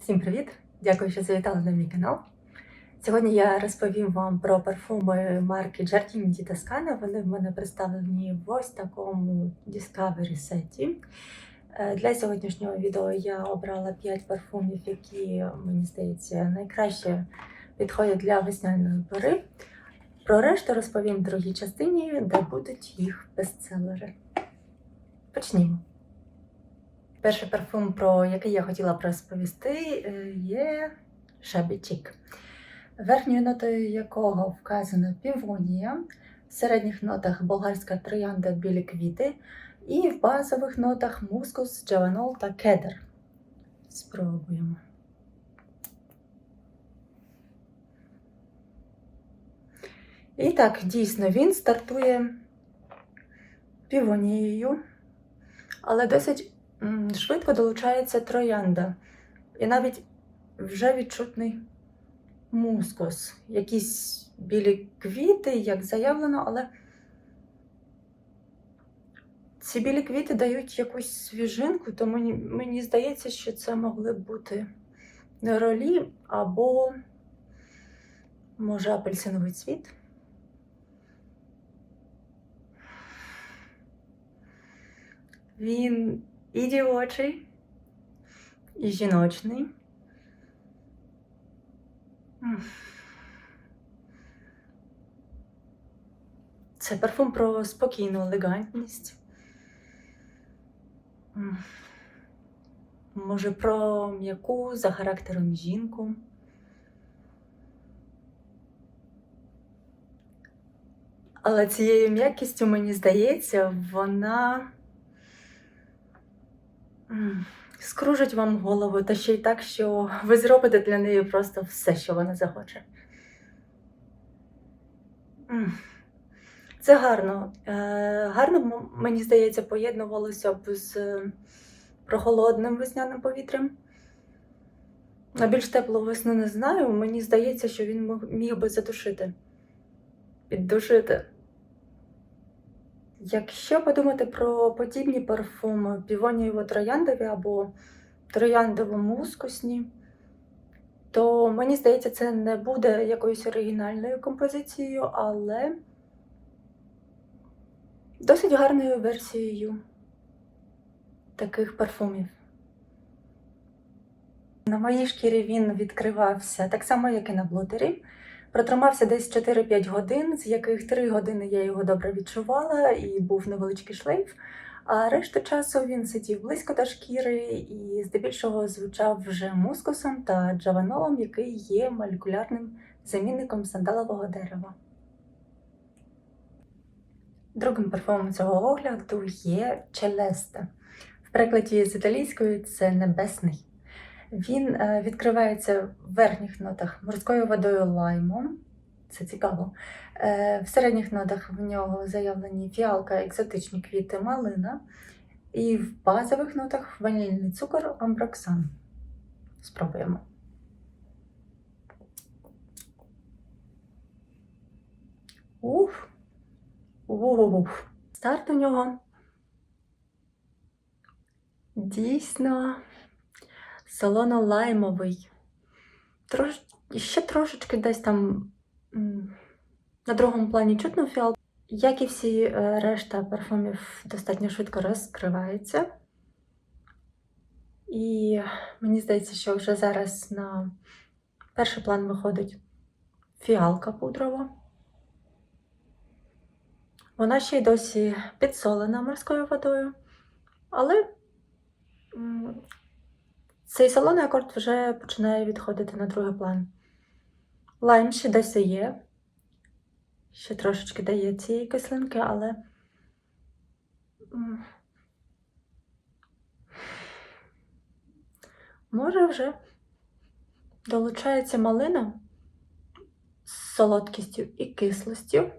Всім привіт! Дякую, що завітали на мій канал. Сьогодні я розповім вам про парфуми марки Giardini di Toscana. Вони в мене представлені в ось такому Discovery сеті. Е, Для сьогоднішнього відео я обрала 5 парфумів, які, мені здається, найкраще підходять для весняної пори. Про решту розповім в другій частині, де будуть їх бестселери. Почнімо. Перший парфум, про який я хотіла розповісти, е, є Chic, верхньою нотою якого вказана півонія, в середніх нотах болгарська троянда білі квіти, і в базових нотах мускус, джаванол та кедр. Спробуємо. І так, дійсно, він стартує півонією, але досить швидко долучається троянда. І навіть вже відчутний мускус. Якісь білі квіти, як заявлено, але ці білі квіти дають якусь свіжинку, то мені, мені здається, що це могли б бути неролі або, може, апельсиновий цвіт. Він і дівочий, і жіночний. Це парфум про спокійну елегантність. Може, про м'яку за характером жінку. Але цією м'якістю, мені здається, вона скружить вам голову, та ще й так, що ви зробите для неї просто все, що вона захоче. Це гарно. Е, гарно, мені здається, поєднувалося б з е, прохолодним весняним повітрям. На більш теплу весну не знаю. Мені здається, що він міг би задушити, піддушити. Якщо подумати про подібні парфуми півонієво-трояндові або трояндово-мускусні, то мені здається, це не буде якоюсь оригінальною композицією, але досить гарною версією таких парфумів. На моїй шкірі він відкривався так само, як і на блотері. Протримався десь 4-5 годин, з яких 3 години я його добре відчувала і був невеличкий шлейф. А решту часу він сидів близько до шкіри і здебільшого звучав вже мускусом та джаванолом, який є молекулярним замінником сандалового дерева. Другим парфумом цього огляду є Челеста. В перекладі з італійської це небесний. Він е, відкривається в верхніх нотах морською водою лаймом. Це цікаво. Е, в середніх нотах в нього заявлені фіалка, екзотичні квіти, малина. І в базових нотах ванільний цукор, амброксан. Спробуємо. Уф. Уф. Старт у нього дійсно солоно-лаймовий. Трош... Ще трошечки десь там на другому плані чутно фіал. Як і всі е, решта парфумів, достатньо швидко розкривається. І мені здається, що вже зараз на перший план виходить фіалка пудрова. Вона ще й досі підсолена морською водою, але цей солоний акорд вже починає відходити на другий план. Лайм ще досі є. Ще трошечки дає цієї кислинки, але. Може вже долучається малина з солодкістю і кислостю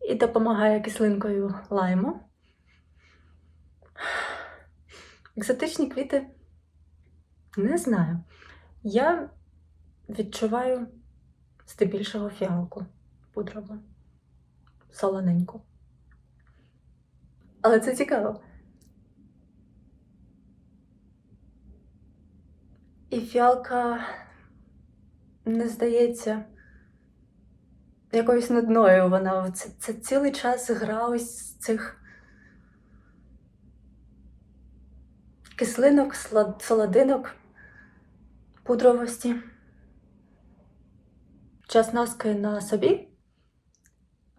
і допомагає кислинкою лайму. Екзотичні квіти не знаю. Я відчуваю здебільшого фіалку пудрову, солоненьку. Але це цікаво. І фіалка не здається якоюсь нудною. Вона це, це цілий час гра ось цих кислинок, солодинок, пудровості. Час носки на собі.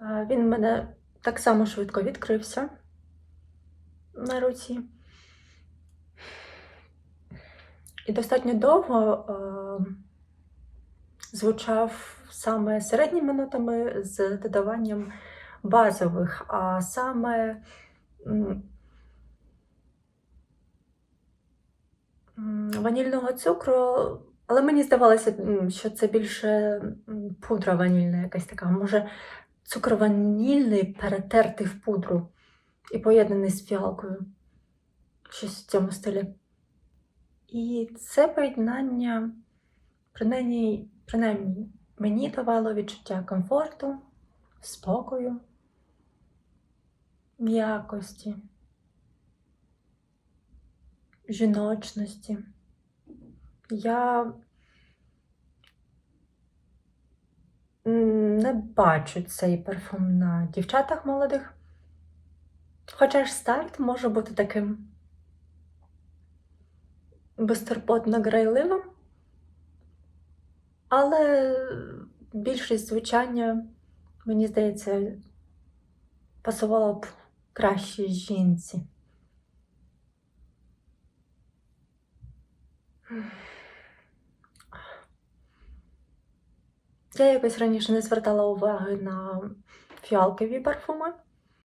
Він в мене так само швидко відкрився на руці. І достатньо довго звучав саме середніми нотами з додаванням базових, а саме м, м, ванільного цукру. Але мені здавалося, що це більше пудра ванільна, якась така. Може, цукор ванільний перетертий в пудру і поєднаний з фіалкою. Щось в цьому стилі. І це поєднання, принаймні, принаймні мені давало відчуття комфорту, спокою, м'якості, жіночності. Я не бачу цей парфум на дівчатах молодих. Хоча ж старт може бути таким безтурботно грайливим, але більшість звучання, мені здається, пасувало б краще жінці. Я якось раніше не звертала уваги на фіалкові парфуми,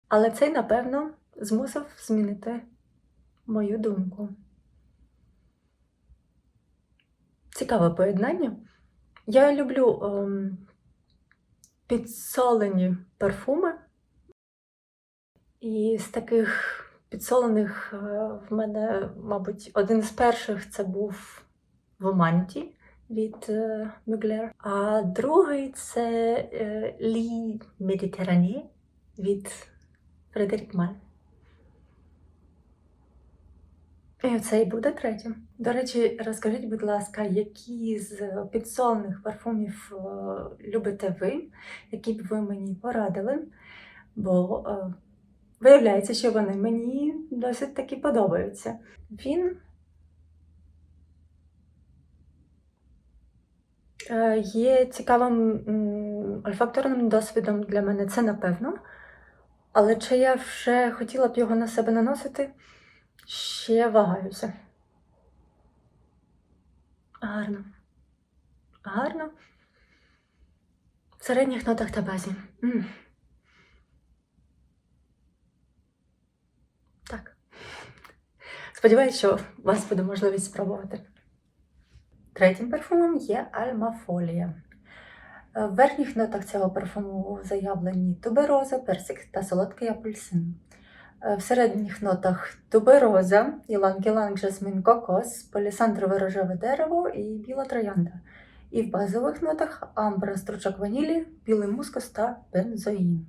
але цей, напевно, змусив змінити мою думку. Цікаве поєднання. Я люблю ем, підсолені парфуми. І з таких підсолених е, в мене, мабуть, один з перших це був в Манті від е, Мюглер. А другий це е, Лі Медітерані від Фредерік Маль. І це і буде третім. До речі, розкажіть, будь ласка, які з підсолених парфумів любите ви, які б ви мені порадили? Бо виявляється, що вони мені досить таки подобаються. Він е, є цікавим ольфакторним досвідом для мене, це напевно. Але чи я вже хотіла б його на себе наносити? Ще вагаюся. Гарно. Гарно. В середніх нотах та базі. М. Так. Сподіваюсь, що у вас буде можливість спробувати. Третім парфумом є Альмафолія. Е, В верхніх нотах цього парфуму заявлені тубероза, персик та солодкий апельсин. Е, В середніх нотах тубероза, іланг-іланг, жасмин, кокос, полісандрове рожеве дерево і біла троянда. І в базових нотах амбра, стручок ванілі, білий мускус та бензоїн.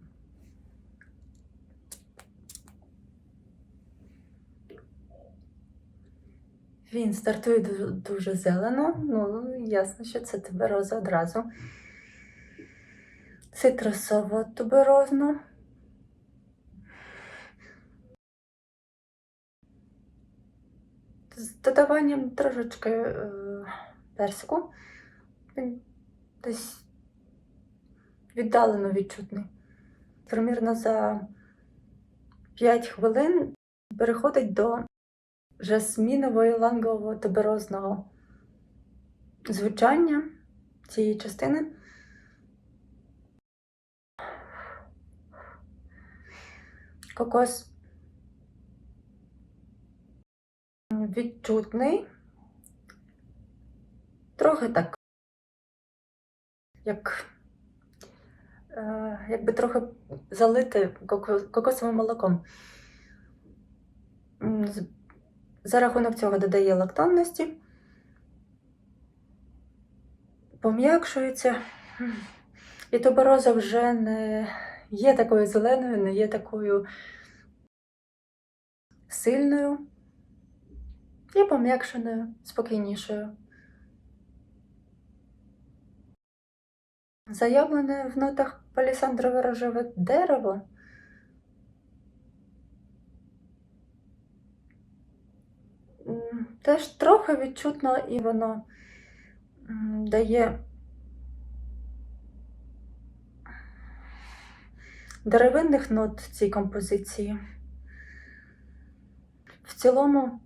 Він стартує дуже зелено, ну ясно, що це тубероза одразу. Цитрусово туберозно. З додаванням трошечки е, персику. Він десь віддалено відчутний. Примірно за 5 хвилин переходить до жасмінового лангового туберозного звучання цієї частини. Кокос відчутний. Трохи так, як е, якби трохи залити кокосовим молоком. За рахунок цього додає лактанності, пом'якшується, і тубероза вже не є такою зеленою, не є такою сильною і пом'якшеною, спокійнішою. Заявлене в нотах палісандрове рожеве дерево. Теж трохи відчутно і воно дає деревинних нот в цій композиції. В цілому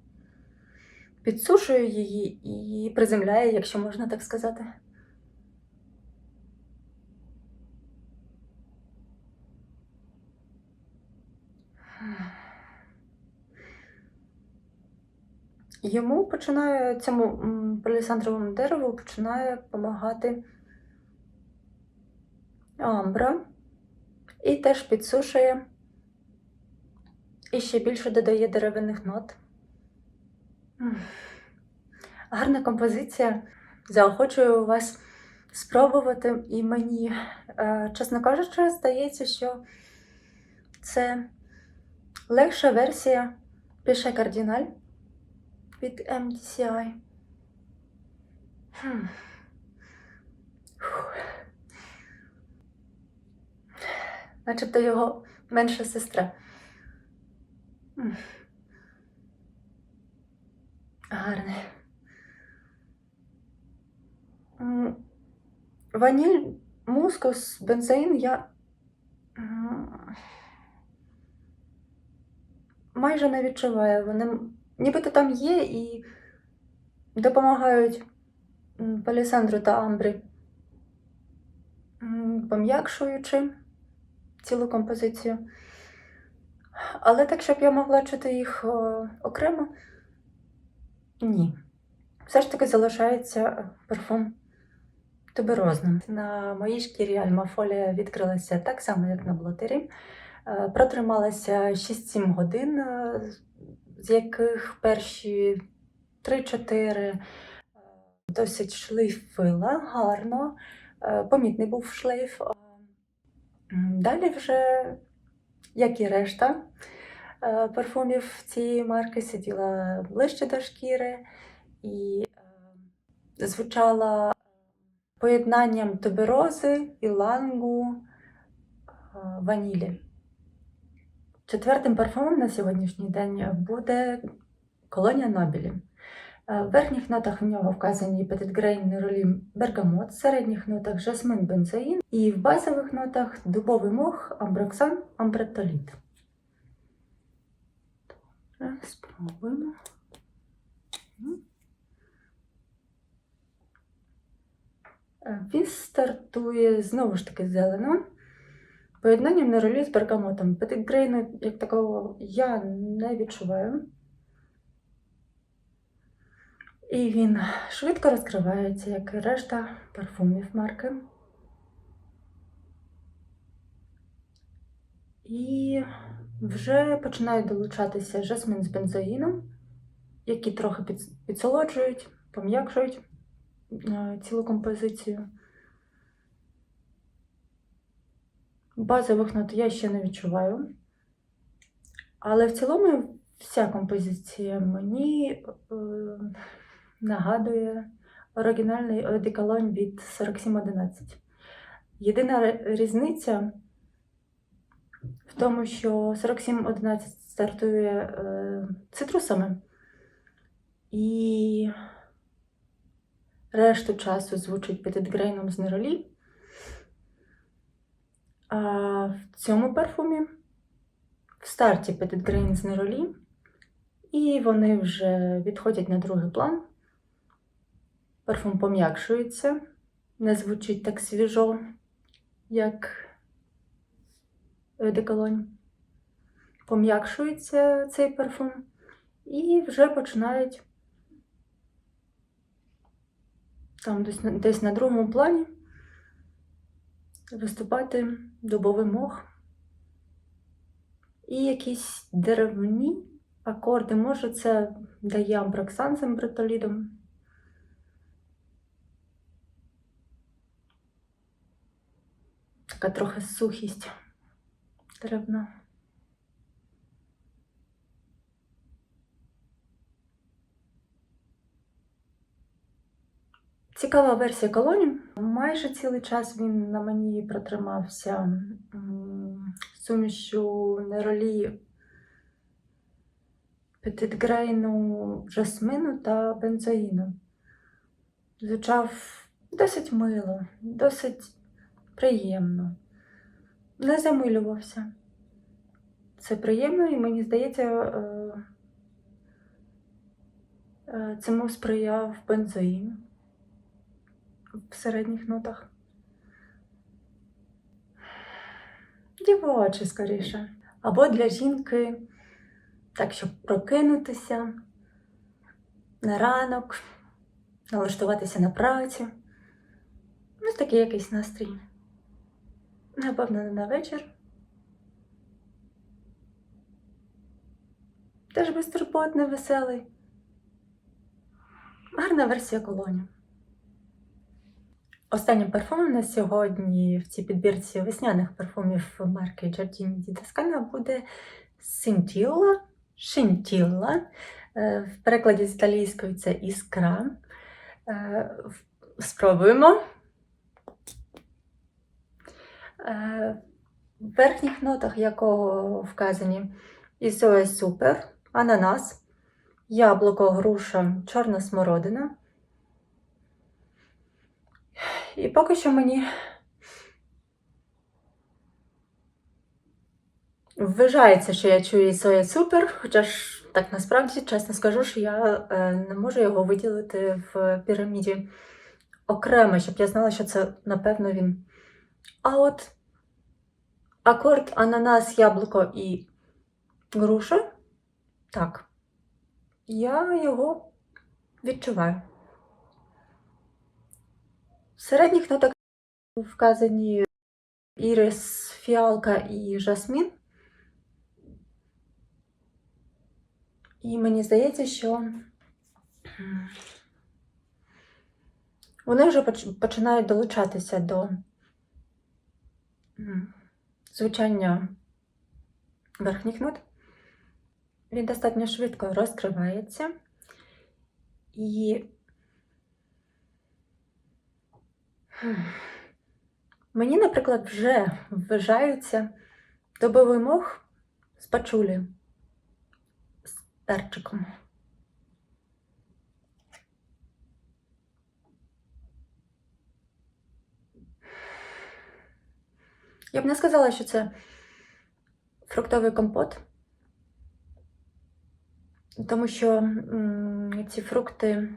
підсушує її і приземляє, якщо можна так сказати. Йому починає цьому палісандровому дереву починає допомагати амбра. І теж підсушує. І ще більше додає деревинних нот. Гарна композиція. Заохочую вас спробувати, і мені, е, чесно кажучи, здається, що це легша версія. Піше кардіналь від MDCI. Хм. Начебто його менша сестра. М. Гарний. Ваніль, мускус, бензоїн я майже не відчуваю. Вони нібито там є і допомагають палісандру та амбрі, пом'якшуючи цілу композицію. Але так, щоб я могла чути їх окремо, ні. Все ж таки залишається парфум туберозним. На моїй шкірі альмафолія відкрилася так само, як на блотері. Е, Протрималася 6-7 годин, е, з яких перші 3-4 е, досить шлейфила гарно, е, помітний був шлейф. Е, Далі вже, як і решта парфумів цієї марки, сиділа ближче до шкіри і звучала поєднанням туберози, ілангу, ванілі. Четвертим парфумом на сьогоднішній день буде колонія Нобілі. Е, В верхніх нотах в нього вказані Петитгрейн, Неролі, Бергамот, в середніх нотах жасмин, бензоїн і в базових нотах дубовий мох, амброксан, амбретоліт. Спробуємо. Е, Він стартує знову ж таки зелено. Поєднанням неролі з бергамотом. Петитгрейну як такого я не відчуваю. І він швидко розкривається, як і решта парфумів марки. І вже починають долучатися жасмин з бензоїном, які трохи підсолоджують, пом'якшують е, цілу композицію. Базових нот я ще не відчуваю. Але в цілому вся композиція мені е, нагадує оригінальний одеколонь від 4711. Єдина різниця в тому, що 4711 стартує е, цитрусами і решту часу звучить петитгрейном з неролі. А в цьому парфумі в старті Petit Grain з неролі, і вони вже відходять на другий план. Парфум пом'якшується, не звучить так свіжо, як деколонь. Пом'якшується цей парфум, і вже починають там десь, на- другому плані виступати дубовий мох і якісь деревні акорди. Може, це дає амброксан з амбритолідом. Така трохи сухість деревна. Цікава версія колоні. Майже цілий час він на мені протримався м, сумішю неролі петитгрейну жасмину та бензоїну. Звучав досить мило, досить приємно. Не замилювався. Це приємно, і мені здається, е, е, цьому сприяв бензоїн в середніх нотах. Дівоче, скоріше. Або для жінки, так, щоб прокинутися на ранок, налаштуватися на працю. Ось такий якийсь настрій. Напевно, не на вечір. Теж безтурботний, веселий. Гарна версія колоні. Останнім парфумом на сьогодні в цій підбірці весняних парфумів марки Giardini di Toscana буде Scintilla, Scintilla. Е, В перекладі з італійської це іскра. Е, Спробуємо. Е, В верхніх нотах якого вказані ізоя супер, ананас, яблуко, груша, чорна смородина. І поки що мені вважається, що я чую ізоя супер, хоча ж так насправді, чесно скажу, що я е, не можу його виділити в піраміді окремо, щоб я знала, що це, напевно, він. А от акорд ананас, яблуко і груша, так, я його відчуваю. В середніх нотах вказані ірис, фіалка і жасмін. І мені здається, що вони вже починають долучатися до звучання верхніх нот. Він достатньо швидко розкривається. І Хм. Мені, наприклад, вже вважаються добовий мох з пачулі з перчиком. Я б не сказала, що це фруктовий компот, тому що м, ці фрукти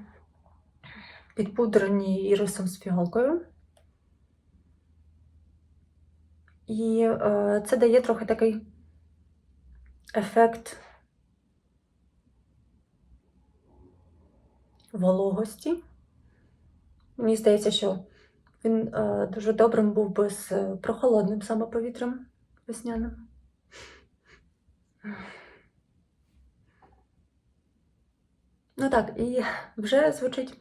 підпудрені ірисом з фіалкою. І е, це дає трохи такий ефект вологості. Мені здається, що він е, дуже добрим був би з прохолодним саме повітрям весняним. Ну так, і вже звучить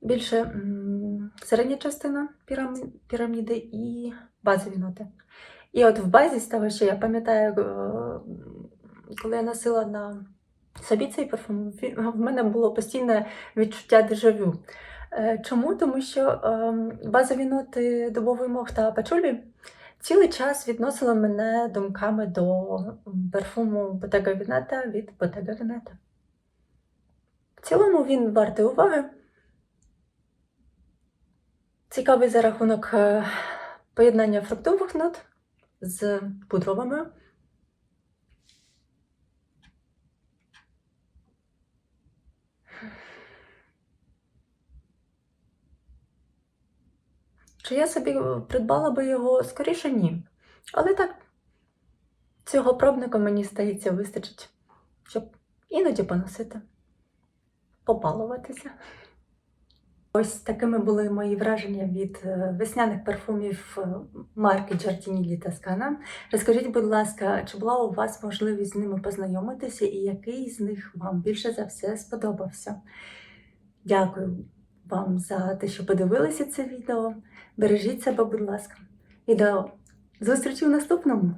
більше середня частина пірамі- піраміди і базові ноти. І от в базі з того, що я пам'ятаю, е, коли я носила на собі цей парфум, в мене було постійне відчуття дежавю. Е, Чому? Тому що ем, базові ноти дубовий мох та пачулі цілий час відносили мене думками до парфуму Bottega Veneta від Bottega Veneta. В цілому він вартий уваги. Цікавий за рахунок е, поєднання фруктових нот з пудровими. Чи я собі придбала би його скоріше ні. Але так, цього пробника мені здається вистачить, щоб іноді поносити, попалуватися. Ось такими були мої враження від е, весняних парфумів е, марки Giardini di Toscana. Розкажіть, будь ласка, чи була у вас можливість з ними познайомитися і який з них вам більше за все сподобався? Дякую вам за те, що подивилися це відео. Бережіть себе, будь ласка. І до зустрічі в наступному!